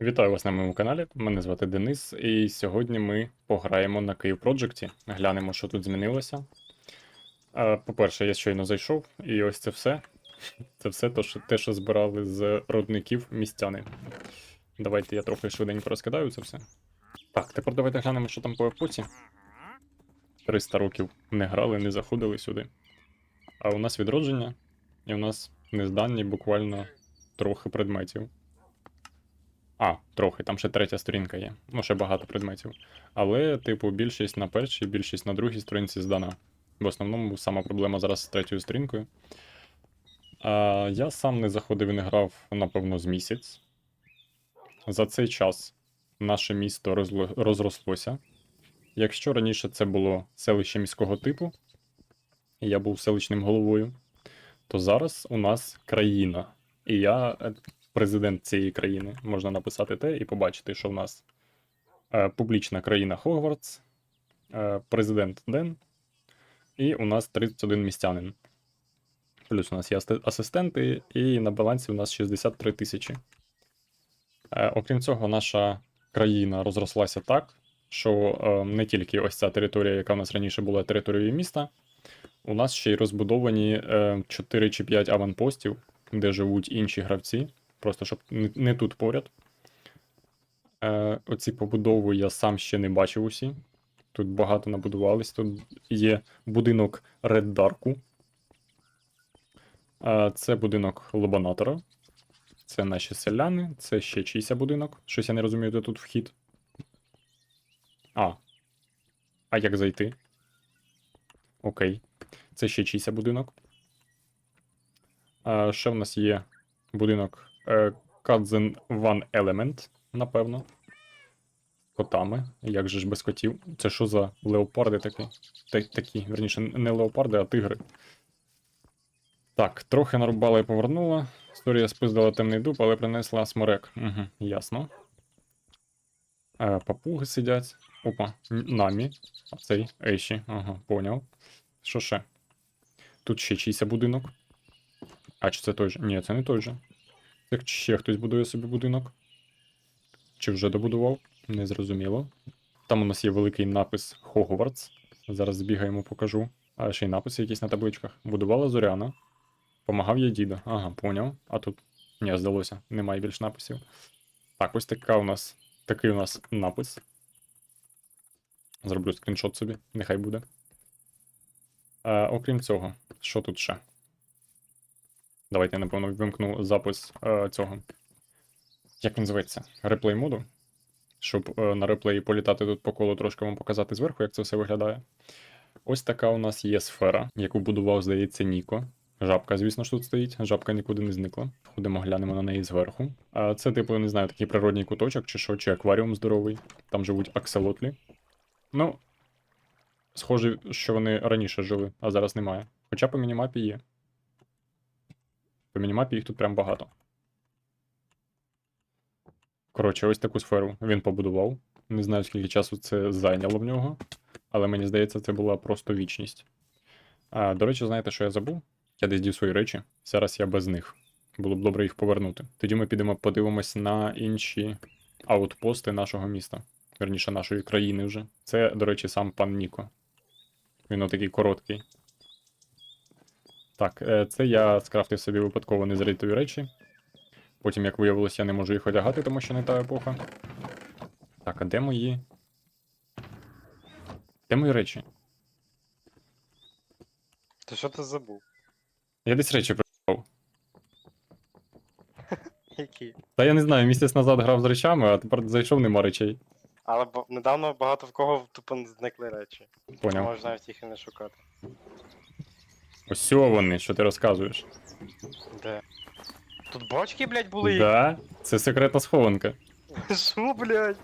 Вітаю вас на моєму каналі. Мене звати Денис, і сьогодні ми пограємо на Київ Проджекті. Глянемо, що тут змінилося. По-перше, я щойно зайшов, і ось це все. Це все те, що, те, що збирали з родників містяни. Давайте я трохи швиденько розкидаю це все. Так, тепер давайте глянемо, що там по епоці. 300 років не грали, не заходили сюди. А у нас відродження, і у нас незданні буквально трохи предметів. А, трохи, там ще третя сторінка є. Ну, ще багато предметів. Але, типу, більшість на першій, більшість на другій сторінці здана. В основному сама проблема зараз з третьою сторінкою. А, я сам не заходив і не грав, напевно, з місяць. За цей час наше місто розрослося. Якщо раніше це було селище міського типу, і я був селищним головою, то зараз у нас країна. І я е, президент цієї країни. Можна написати те і побачити, що в нас е, публічна країна Хогвартс, е, президент Ден, і у нас 31 містянин. Плюс у нас є асистенти, і на балансі у нас 63 тисячі. Е, окрім цього, наша країна розрослася так, що не тільки ось ця територія, яка в нас раніше була територією міста, у нас ще й розбудовані е, 4 чи 5 аванпостів, де живуть інші гравці. Просто щоб не, тут поряд. Е, оці побудови я сам ще не бачив усі. Тут багато набудувались. Тут є будинок Red Darku. Е, це будинок Лобанатора. Це наші селяни. Це ще чийся будинок. Щось я не розумію, де тут вхід. А. А як зайти? Окей. Це ще чийся будинок. А, ще в нас є будинок е, Cousin One Element, напевно. Котами. Як же ж без котів? Це що за леопарди такі? Такі, верніше, не леопарди, а тигри. Так, трохи нарубала і повернула. Сторія спиздила темний дуб, але принесла сморек. Угу, ясно. Е, папуги сидять. Опа, намі. А цей Ейші. Ага, поняв. Що ще? Тут ще чийся будинок. А чи це той же? Ні, це не той же. Так ще хтось будує собі будинок. Чи вже добудував? Незрозуміло. Там у нас є великий напис Хогвартс. Зараз збігаємо, покажу. А ще й написи якісь на табличках. Будувала Зоряна. Помагав я діда. Ага, поняв. А тут. Ні, здалося, немає більш написів. Так, ось така у нас. Такий у нас напис. Зроблю скріншот собі, нехай буде. Е, окрім цього, що тут ще? Давайте я, напевно, вимкну запис е, цього. Як він зветься? Реплей моду. Щоб е, на реплеї політати тут по колу трошки вам показати зверху, як це все виглядає. Ось така у нас є сфера, яку будував, здається, Ніко. Жабка, звісно ж, тут стоїть. Жабка нікуди не зникла. Ходимо, глянемо на неї зверху. А це, типу, не знаю, такий природній куточок, чи що, чи акваріум здоровий. Там живуть акселотлі. Ну, схоже, що вони раніше жили, а зараз немає. Хоча по мінімапі є. По мінімапі їх тут прям багато. Коротше, ось таку сферу він побудував. Не знаю, скільки часу це зайняло в нього, але мені здається, це була просто вічність. А, до речі, знаєте, що я забув? Я десь дів свої речі. Зараз я без них. Було б добре їх повернути. Тоді ми підемо подивимось на інші аутпости нашого міста. Верніше, нашої країни вже. Це, до речі, сам пан Ніко. Він отакий короткий. Так, е, це я скрафтив собі випадково незритові речі. Потім, як виявилось, я не можу їх одягати, тому що не та епоха. Так, а де мої. Де мої речі? Ти що ти забув? Я десь речі прибрав. Які? Та я не знаю, місяць назад грав з речами, а тепер зайшов, нема речей. Але недавно багато в кого тупо зникли речі. Поняв. Можна навіть їх і не шукати. Ось вони, що ти розказуєш. Де? Тут бочки, блядь, були? Да, це секретна схованка. Що, блядь?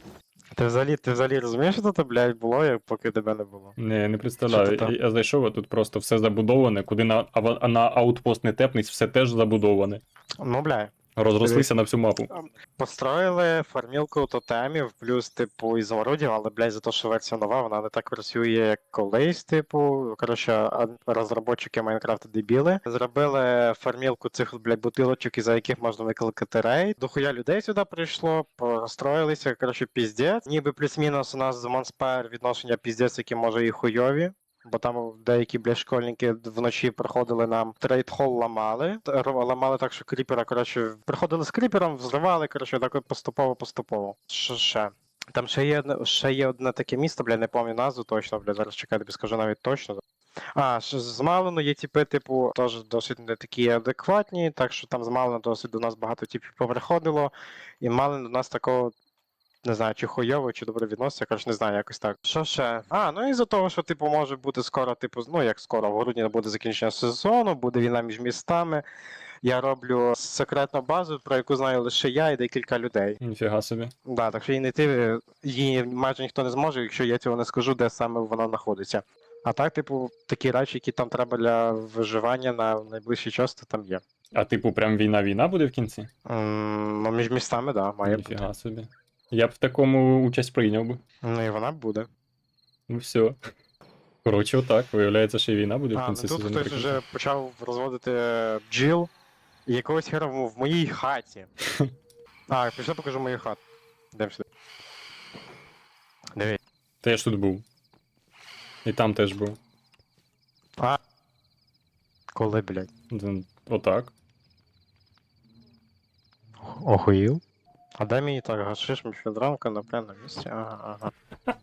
Ти взагалі, ти взагалі розумієш, що тут, блядь, було, як поки тебе не було? Не, не представляю. Там? Я зайшов, а тут просто все забудоване, куди на, ава- на аутпост не тепнись, все теж забудоване. Ну, блядь. Розрослися на всю мапу. Построїли фармілку тотемів, плюс, типу, ізумрудів, але, блядь, за те, що версія нова, вона не так працює, як колись, типу. Коротше, розробники Майнкрафта дебіли. Зробили фармілку цих, блядь, бутилочок, із-за яких можна викликати рейд. Дохуя людей сюди прийшло, построїлися, коротше, піздець. Ніби плюс-мінус у нас з Монспайр відношення піздець, які може і хуйові. Бо там деякі блядь, школьники вночі приходили нам трейд-хол ламали. Ламали так, що кріпера, коротше, приходили з кріпером, взривали, коротше, так поступово-поступово. Що ще? Там ще є, ще є одне таке місто, бля, не пам'ятаю назву точно, бля, зараз чекай, тобі скажу навіть точно. А, ще з Малину є типи, типу, теж досить не такі адекватні, так що там з Малина досить до нас багато типів повриходило, і Малин до нас такого не знаю, чи хуйово, чи добре відноситься, коротше, не знаю, якось так. Що ще? А, ну і за того, що, типу, може бути скоро, типу, ну як скоро, в грудні буде закінчення сезону, буде війна між містами. Я роблю секретну базу, про яку знаю лише я і декілька людей. Ніфіга собі. Да, так що її знайти її майже ніхто не зможе, якщо я цього не скажу, де саме вона знаходиться. А так, типу, такі речі, які там треба для виживання на найближчий час, то там є. А типу, прям війна-війна буде в кінці? М, Ну, між містами, да, має бути. Ніфіга собі. Я б в такому участь прийняв би. Ну і вона буде. Ну все. Коротше, отак. Виявляється, що і війна буде в А, ну кінці тут сезону. хтось прикольно. вже почав розводити е, бджіл, і якогось хера в в моїй хаті. А, пішли покажу мою хату. Йдемо сюди. Дивись. Та я ж тут був. І там теж був. Коли, блядь? Д- Отак. Охуїв. А дай мені так гашиш міфедранка на прямо місці. Ага, ага.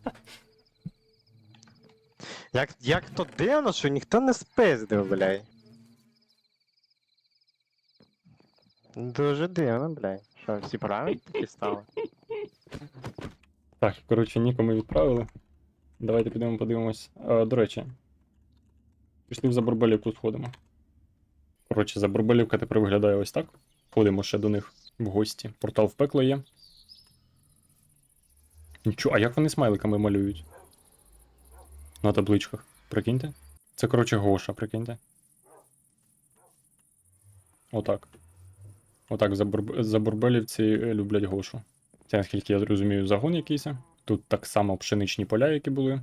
Як, як то дивно, що ніхто не спиздив, блядь. Дуже дивно, блядь. Що, всі правильно такі стали? Так, коротше, Ніко ми відправили. Давайте підемо подивимось. А, до речі. Пішли в Заборбалівку сходимо. Коротше, Заборбалівка тепер виглядає ось так. Ходимо ще до них в гості. Портал в пекло є. Нічого, а як вони смайликами малюють? На табличках. Прикиньте. Це, коротше, Гоша, прикиньте. Отак. Отак забурбелівці е, люблять Гошу. Це, наскільки я розумію, загон якийсь. Тут так само пшеничні поля, які були.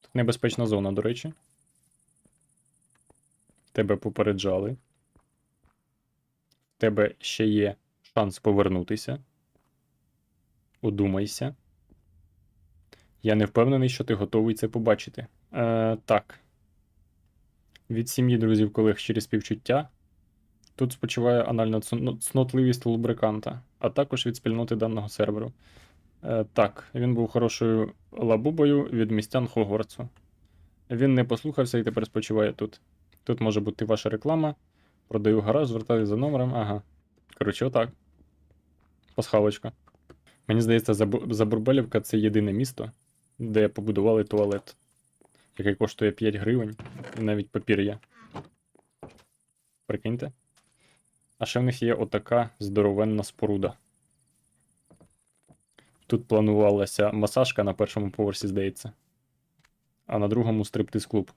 Тут небезпечна зона, до речі. Тебе попереджали. Тебе ще є шанс повернутися. Удумайся. Я не впевнений, що ти готовий це побачити. Е, так. Від сім'ї друзів колег через співчуття. Тут спочиває анальна цнотливість лубриканта, а також від спільноти даного серверу. Е, так, він був хорошою лабубою від містян Хогвартсу. Він не послухався і тепер спочиває тут. Тут може бути ваша реклама. Продаю гараж, звертаюся за номером. Ага. Коротше, отак. Пасхалочка. Мені здається, Забурбелівка це єдине місто, де побудували туалет, який коштує 5 гривень, і навіть папір є. Прикиньте. А ще в них є отака здоровенна споруда. Тут планувалася масажка на першому поверсі, здається. А на другому стриптиз-клуб.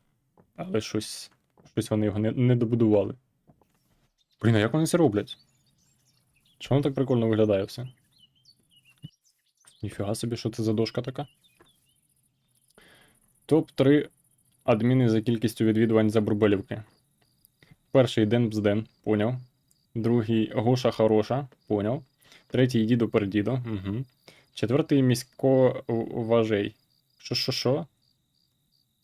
Але щось, щось вони його не, не добудували. Блін, а як вони це роблять? Чому так прикольно виглядає все? Ніфіга собі, що це за дошка така? Топ-3 адміни за кількістю відвідувань за Бурбелівки. Перший Ден Бзден, поняв. Другий Гоша Хороша, поняв. Третій Дідо Пердідо. Угу. Четвертий місько важей. Що, що, що?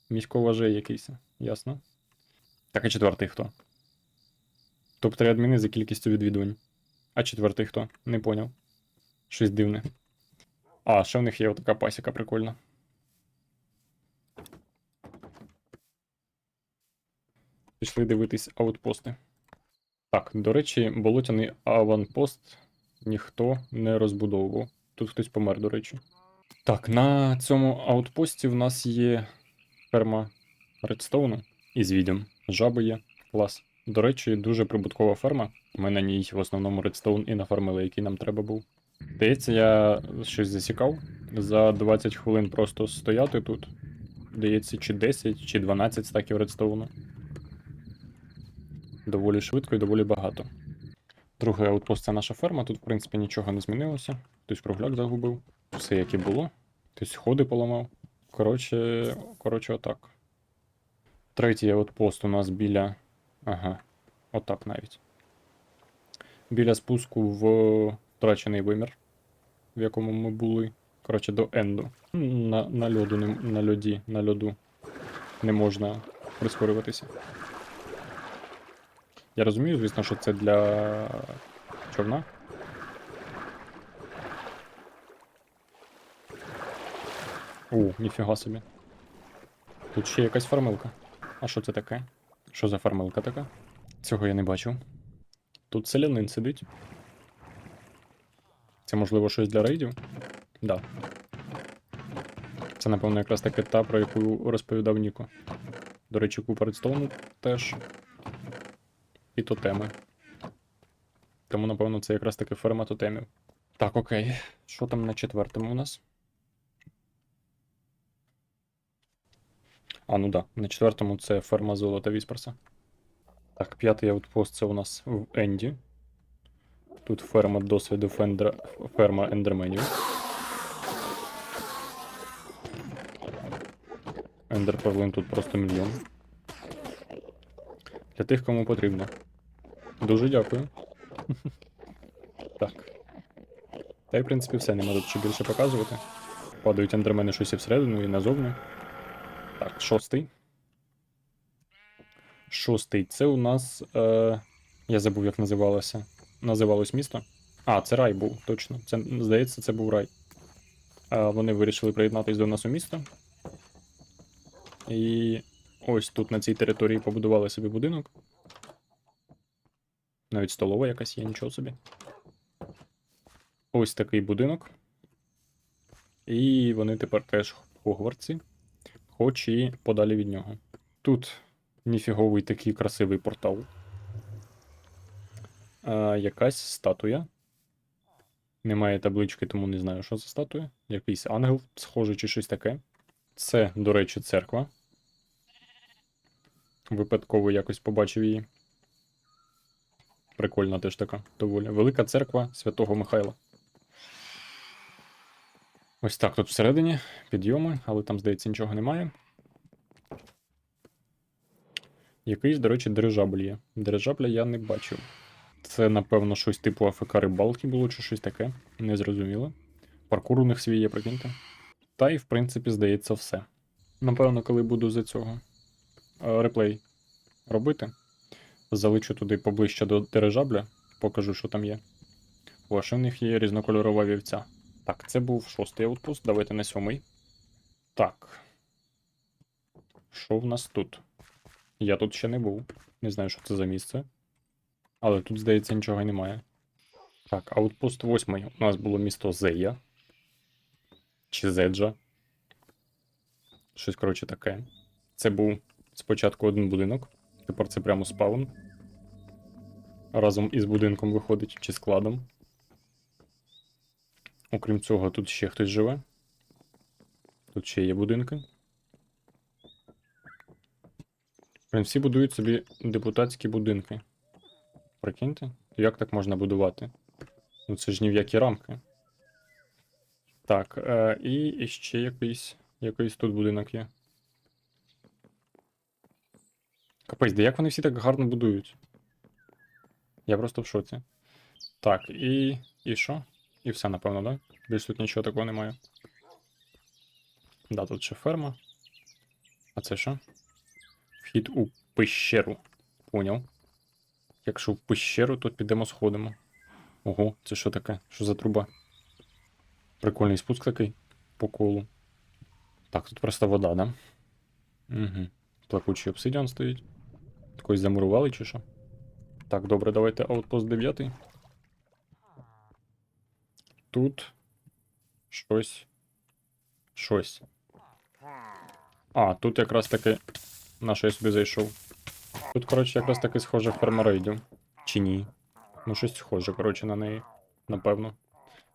Місько важей якийсь. Ясно. Так, а четвертий хто? Топ-3 адміни за кількістю відвідувань. А четвертий хто? Не поняв. Щось дивне. А, ще в них є отака пасіка прикольна. Пішли дивитись аутпости. Так, до речі, болотяний аванпост ніхто не розбудовував. Тут хтось помер, до речі. Так, на цьому аутпості в нас є ферма редстоуну із відьом. Жаби є. Клас. До речі, дуже прибуткова ферма. Ми на ній в основному редстоун і нафармили, який нам треба був. Здається, я щось засікав. За 20 хвилин просто стояти тут. Здається, чи 10, чи 12 стаків редстоуну. Доволі швидко і доволі багато. Другий аутпост це наша ферма. Тут, в принципі, нічого не змінилося. Хтось кругляк загубив. Все як і було. Хтось сходи поламав. Коротше, коротше, отак. Третій аутпост у нас біля. Ага, отак навіть. Біля спуску в втрачений вимір, в якому ми були. Коротше, до енду. На, на льоду, не, на льоді, на льоду не можна прискорюватися. Я розумію, звісно, що це для човна. У, ніфіга собі. Тут ще якась фармилка. А що це таке? Що за фармилка така? Цього я не бачив. Тут селянин сидить. Це можливо щось для рейдів? Да. Це, напевно, якраз таки та, про яку розповідав Ніко. До речі, купа редстоуну теж. І тотеми. Тому, напевно, це якраз таки ферма тотемів. Так, окей. Що там на четвертому у нас? А, ну да. На четвертому це ферма золота Вісперса. Так, п'ятий аутпост це у нас в Енді. Тут ферма досвіду фендра... ферма ендерменів. Ендерперлин тут просто мільйон. Для тих, кому потрібно. Дуже дякую. Так. Та й, в принципі, все, нема тут що більше показувати. Падають ендермени щось і всередину, і назовні. Так, шостий. Шостий. Це у нас. Е... Я забув, як називалося. Називалось місто. А, це рай був, точно. Це, здається, це був рай. Е, вони вирішили приєднатись до нас у місто. І ось тут на цій території побудували собі будинок. Навіть столова якась є, нічого собі. Ось такий будинок. І вони тепер теж в хоч і подалі від нього. Тут ніфіговий такий красивий портал. А, якась статуя. Немає таблички, тому не знаю, що за статуя. Якийсь ангел, схожий чи щось таке. Це, до речі, церква. Випадково якось побачив її. Прикольна теж така доволі. Велика церква Святого Михайла. Ось так тут всередині підйоми, але там, здається, нічого немає. Якийсь, до речі, дирижабль є. Дирижабля я не бачив. Це, напевно, щось типу АФК рибалки було, чи щось таке. Незрозуміло. Паркур у них свій є, прикиньте. Та і, в принципі, здається, все. Напевно, коли буду за цього реплей робити, заличу туди поближче до дирижабля, покажу, що там є. О, в них є різнокольорова вівця. Так, це був шостий аутпост, давайте на сьомий. Так. Що в нас тут? Я тут ще не був. Не знаю, що це за місце. Але тут, здається, нічого й немає. Так, аутпост восьмий. У нас було місто Зея. Чи Зеджа. Щось, коротше, таке. Це був спочатку один будинок. Тепер це прямо спаун. Разом із будинком виходить, чи складом. Окрім цього, тут ще хтось живе. Тут ще є будинки. Прям всі будують собі депутатські будинки. Прикиньте, як так можна будувати? Ну це ж ні в які рамки. Так, е, і ще якийсь, якийсь тут будинок є. Капець, де як вони всі так гарно будують? Я просто в шоці. Так, і. І що? І все, напевно, да? Більш тут нічого такого немає. Да, тут ще ферма. А це що? Вхід у пещеру. Поняв. Якщо в пещеру, то підемо сходимо. Ого, це що таке? Що за труба? Прикольний спуск такий по колу. Так, тут просто вода, да? Угу. Плакучий обсидіан стоїть. Такий замурували чи що? Так, добре, давайте аутпост 9. Тут щось. Щось. А, тут якраз таки. На що я сюди зайшов. Тут, коротше, якраз таки схоже фермерейдю. Чи ні? Ну, щось схоже, коротше, на неї. Напевно.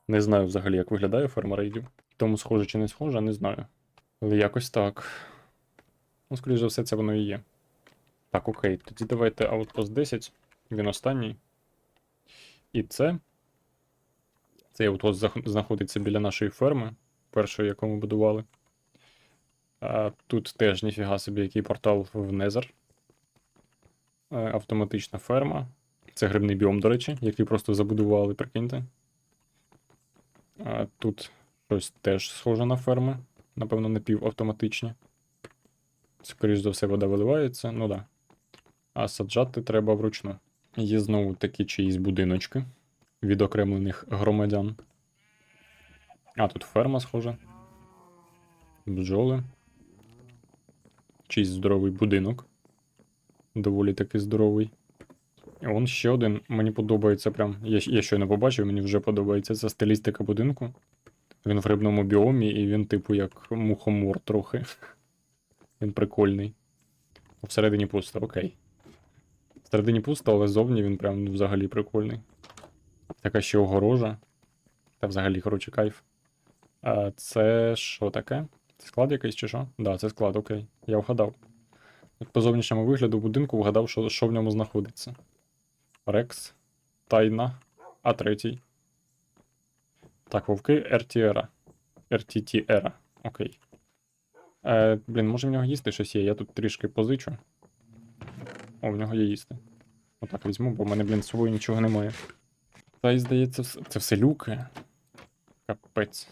Не знаю взагалі, як виглядає фермерейдю. Тому схоже чи не схоже, не знаю. Але якось так. Ну, скоріш за все, це воно і є. Так, окей, тоді давайте Outpost 10. Він останній. І це. Цей аутос знаходиться біля нашої ферми, першої, яку ми будували. Тут теж ніфіга собі, який портал в Незер. Автоматична ферма. Це грибний біом, до речі, який просто забудували, прикиньте. Тут щось теж схоже на ферми. Напевно, напівавтоматичні. Скоріш за все, вода виливається, ну да. А саджати треба вручну. Є знову такі чиїсь будиночки відокремлених громадян. А, тут ферма схожа. Бджоли. Чийсь здоровий будинок. Доволі таки здоровий. І он ще один. Мені подобається прям. Я, я щойно побачив, мені вже подобається ця стилістика будинку. Він в грибному біомі, і він, типу, як мухомор трохи. Він прикольний. Всередині пусто, окей. Всередині пусто, але зовні він прям взагалі прикольний. Така ще огорожа. Та взагалі, коротше, кайф. А це що таке? Це склад якийсь чи що? Да, це склад, окей. Я вгадав. От По зовнішньому вигляду будинку вгадав, що, що в ньому знаходиться. Рекс, Тайна, а третій. Так, вовки RTR. RTT-ера. Окей. Е, блін, може в нього їсти щось є? Я тут трішки позичу. О, в нього є їсти. Отак візьму, бо в мене, блін, з собою нічого немає. Та й здається, це все люки. Капець.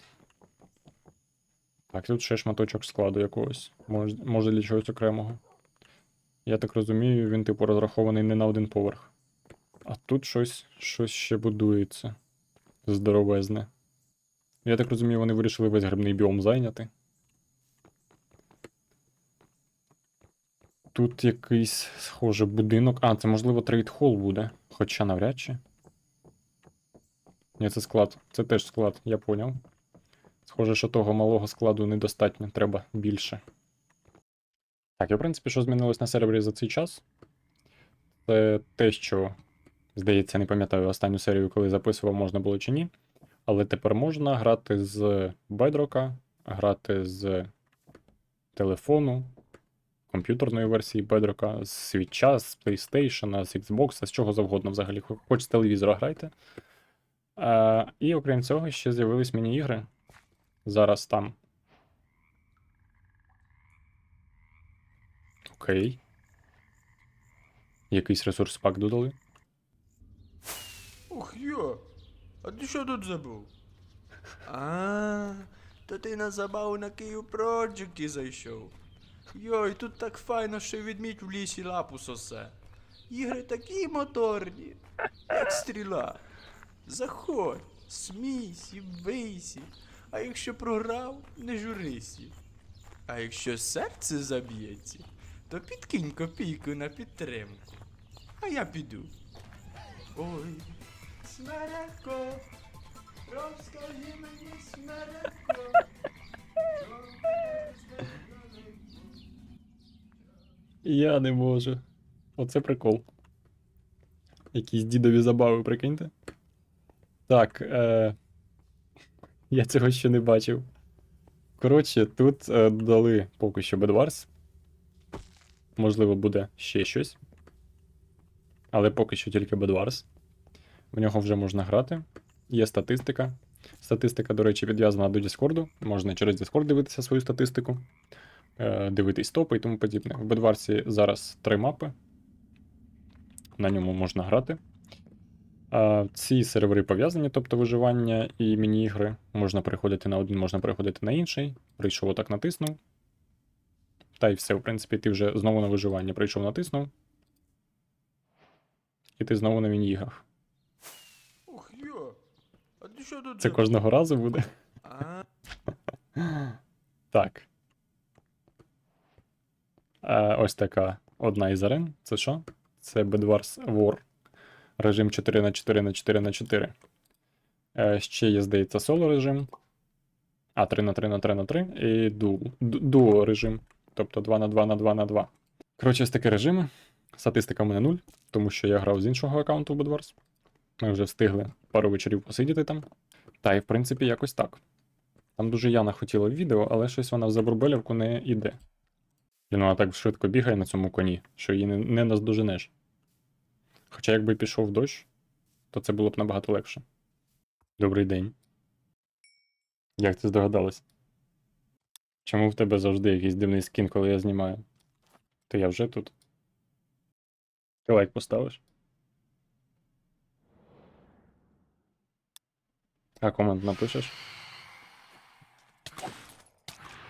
Так, тут ще шматочок складу якогось. Може, може для чогось окремого. Я так розумію, він, типу, розрахований не на один поверх. А тут щось, щось ще будується. Здоровезне. Я так розумію, вони вирішили весь грибний біом зайняти. Тут якийсь, схоже, будинок. А, це можливо трейд-холл буде. Хоча навряд чи. Ні, це склад. Це теж склад, я поняв. Схоже, що того малого складу недостатньо, треба більше. Так, і в принципі, що змінилось на сервері за цей час? Це те, що, здається, не пам'ятаю останню серію, коли записував, можна було чи ні. Але тепер можна грати з Bedrock, грати з телефону, комп'ютерної версії Bedrock, з Switch, з PlayStation, з Xbox, з чого завгодно взагалі. Хоч з телевізора грайте. А, і окрім цього, ще з'явились міні-ігри. Зараз там. Окей. Якийсь ресурс пак додали. Ух йо! А ти що тут забув? А, то ти на забаву на Київ Проджекті зайшов. Йой, тут так файно, що й ведмідь в лісі лапу сосе. Ігри такі моторні, як стріла. Заходь, смійся, бийся. А якщо програв, не журися. А якщо серце заб'ється, то підкинь копійку на підтримку. А я піду. Ой, смереко, розкажи мені смереко. Я не можу. Оце прикол. Якісь дідові забави, прикиньте. Так, е... я цього ще не бачив. Коротше, тут е, дали поки що Bedwars. Можливо, буде ще щось. Але поки що тільки Bedwars. В нього вже можна грати. Є статистика. Статистика, до речі, підв'язана до Discord. Можна через Discord дивитися свою статистику е, дивитись топи і тому подібне. В Бедварсі зараз три мапи. На ньому можна грати. А, ці сервери пов'язані, тобто виживання і міні-ігри. Можна переходити на один, можна переходити на інший. Прийшов отак натиснув. Та й все, в принципі, ти вже знову на виживання. Прийшов, натиснув. І ти знову на міні-іграх. Це кожного разу буде. Так. Е, ось така одна із арен. Це що? Це Bedwars War. Режим 4 на 4 на 4 на 4 Е, ще є, здається, соло режим. А, 3 на 3 на 3 на 3 і ду- ду- дуо режим. Тобто 2 на 2 на 2 на 2. Коротше, ось такі режими. Статистика в мене 0, тому що я грав з іншого аккаунту в Bedwars. Ми вже встигли пару вечорів посидіти там. Та й в принципі якось так. Там дуже Яна хотіла відео, але щось вона в забурбелівку не йде. Вона так швидко бігає на цьому коні, що її не, не наздоженеш. Хоча якби пішов дощ, то це було б набагато легше. Добрий день. Як ти здогадалась? Чому в тебе завжди якийсь дивний скін, коли я знімаю? То я вже тут. Ти лайк поставиш? А комент напишеш?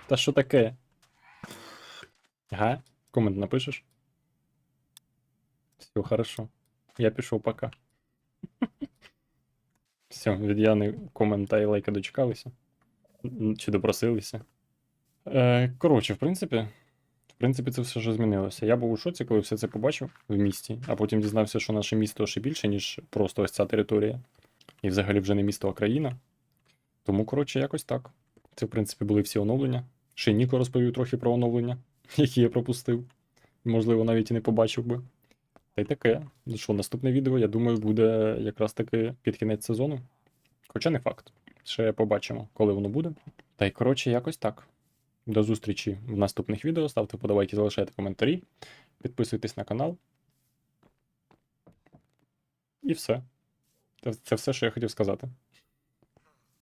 Та що таке? Га? Комент напишеш? Все, хорошо. Я пішов пока. Все, від Яни комента і лайка дочекалися. Чи допросилися. Е, коротше, в принципі, в принципі, це все вже змінилося. Я був у шоці, коли все це побачив в місті, а потім дізнався, що наше місто ще більше, ніж просто ось ця територія. І взагалі вже не місто, а країна. Тому, коротше, якось так. Це, в принципі, були всі оновлення. Ще Ніко розповів трохи про оновлення, які я пропустив. Можливо, навіть і не побачив би. Та й таке. Що, наступне відео, я думаю, буде якраз таки під кінець сезону. Хоча не факт. Ще побачимо, коли воно буде. Та й коротше, якось так. До зустрічі в наступних відео. Ставте подобайки, залишайте коментарі, підписуйтесь на канал. І все. Це все, що я хотів сказати.